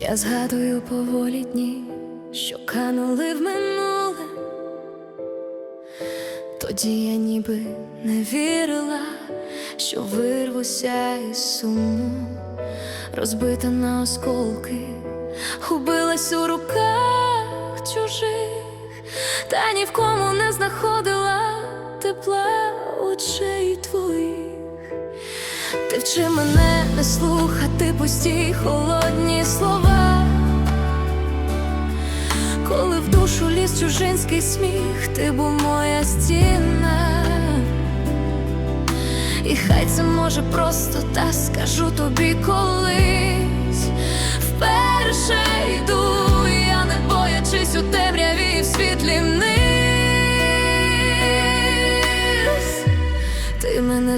Я згадую поволі дні, що канули в минуле. Тоді я ніби не вірила, що вирвуся із суму, розбита на осколки, губилась у руках чужих, та ні в кому не знаходила тепла Ти вчи мене не слухати пусті холодні слова, коли в душу ліз чужинський сміх, ти був моя стіна, і хай це може просто та скажу тобі колись. Вперше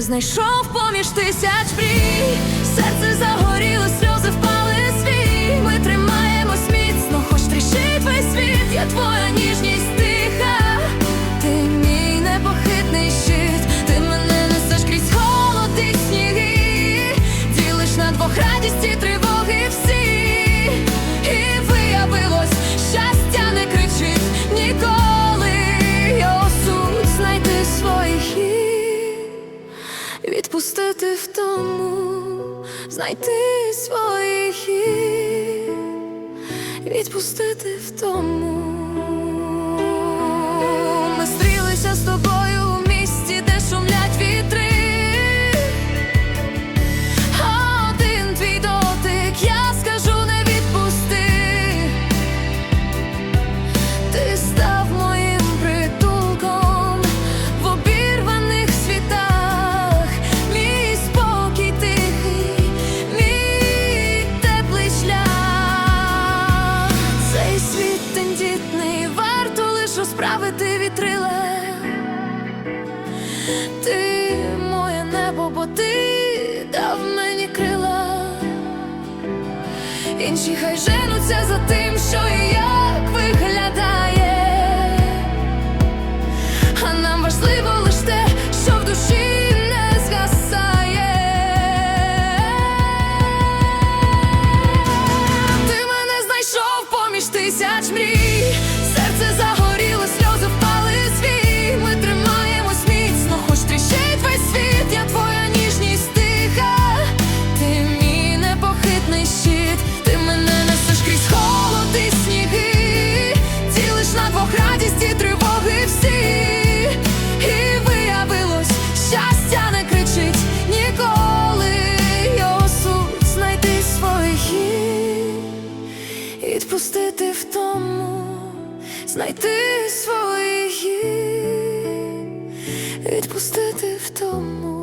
знайшов поміж тисяч мрій, серце загоріло, відпустити в тому, знайти свої хід, відпустити в тому. Ми стрілися з тобою Ти моє небо, бо ти дав мені крила. Інші хай женуться за тим, що і як виглядає, а нам важливо відпустити в тому, знайти свої, відпустити в тому.